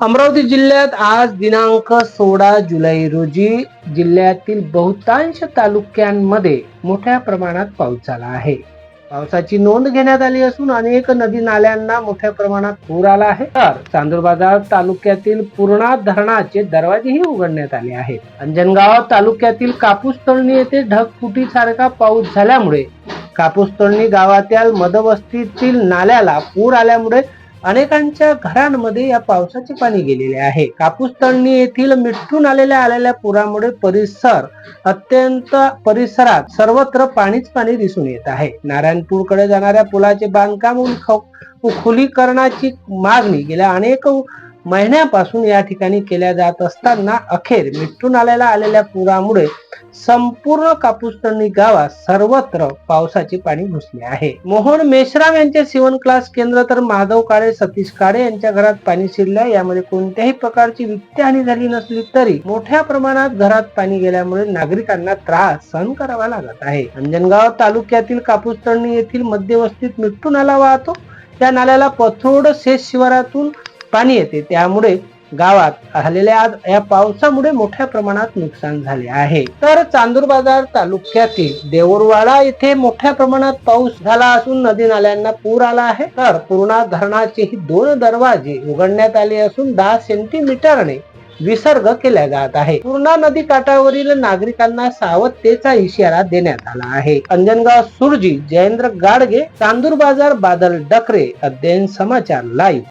अमरावती जिल्ह्यात आज दिनांक सोळा जुलै रोजी जिल्ह्यातील बहुतांश तालुक्यांमध्ये मोठ्या प्रमाणात पाऊस झाला आहे. पावसाची नोंद घेण्यात आली असून अनेक नदी नाल्यांना मोठ्या प्रमाणात पूर आला आहे. तर चांदूरबाजार तालुक्यातील पूर्णा धरणाचे दरवाजेही उघडण्यात आले आहेत. अंजनगाव तालुक्यातील कापूस तळणी येथे ढगफुटीसारखा पाऊस झाल्यामुळे कापूस तळणी गावातील मदवस्तीतील नाल्याला पूर आल्यामुळे अनेकांच्या घरांमध्ये या पावसाचे पाणी गेलेले आहे. कापूस तळणी येथील मिठून आलेल्या आलेल्या पुरामुळे परिसर अत्यंत परिसरात सर्वत्र पाणीच पाणी दिसून येत आहे. नारायणपूरकडे जाणाऱ्या पुलाचे बांधकाम उख- खुलीकरणाची मागणी गेल्या अनेक महिन्यापासून या ठिकाणी केल्या जात असताना अखेर मिठून आलेल्या आलेल्या पुरामुळे संपूर्ण कापूसतणी गावात सर्वत्र पावसाचे पाणी घुसले आहे. मोहन मेश्राम यांचे सिवन क्लास केंद्र तर माधव काळे सतीश काळे यांच्या घरात पाणी शिरले यामध्ये कोणत्याही प्रकारची वित्तहानी झाली नसली तरी मोठ्या प्रमाणात घरात पाणी गेल्यामुळे नागरिकांना त्रास सहन करावा लागत आहे. अंजनगाव तालुक्यातील कापूस तळणी येथील मध्यवस्तीत मिठून नाला वाहतो. त्या नाल्याला पथरोड शेष शिवारातून पाणी येते त्यामुळे गावात आलेल्या आज या पावसामुळे मोठ्या प्रमाणात नुकसान झाले आहे. तर चांदूर बाजार तालुक्यातील देऊरवाडा येथे मोठ्या प्रमाणात पाऊस झाला असून नदी नाल्यांना पूर आला आहे. तर पूर्णा धरणाचेही दोन दरवाजे उघडण्यात आले असून दहा सेंटीमीटरने विसर्ग केला जात आहे. पूर्णा नदी काठावरील नागरिकांना सावधतेचा इशारा देण्यात आला आहे. अंजनगाव सुरजी जयेंद्र गाडगे चांदूर बाजार बादल डकरे अध्ययन समाचार लाईव्ह